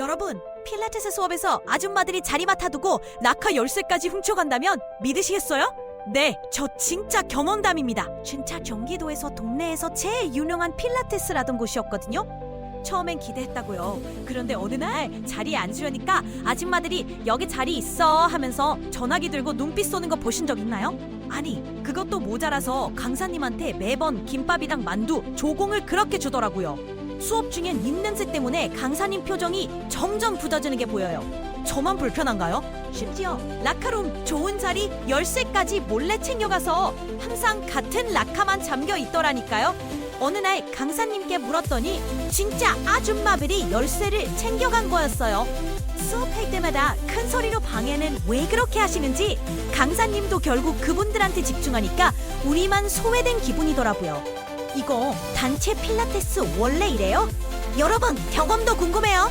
여러분, 필라테스 수업에서 아줌마들이 자리 맡아두고 낙하 열쇠까지 훔쳐간다면 믿으시겠어요? 네, 저 진짜 경험담입니다. 진짜 경기도에서 동네에서 제일 유명한 필라테스라던 곳이었거든요. 처음엔 기대했다고요. 그런데 어느 날 자리에 앉으려니까 아줌마들이 여기 자리 있어 하면서 전화기 들고 눈빛 쏘는 거 보신 적 있나요? 아니, 그것도 모자라서 강사님한테 매번 김밥이랑 만두, 조공을 그렇게 주더라고요. 수업 중엔 입냄새 때문에 강사님 표정이 점점 굳어지는 게 보여요. 저만 불편한가요? 심지어 라카룸 좋은 자리 열쇠까지 몰래 챙겨가서 항상 같은 라카만 잠겨 있더라니까요. 어느 날 강사님께 물었더니 진짜 아줌마들이 열쇠를 챙겨간 거였어요. 수업할 때마다 큰 소리로 방해는 왜 그렇게 하시는지 강사님도 결국 그분들한테 집중하니까 우리만 소외된 기분이더라고요. 이거 단체 필라테스 원래 이래요? 여러분 경험도 궁금해요.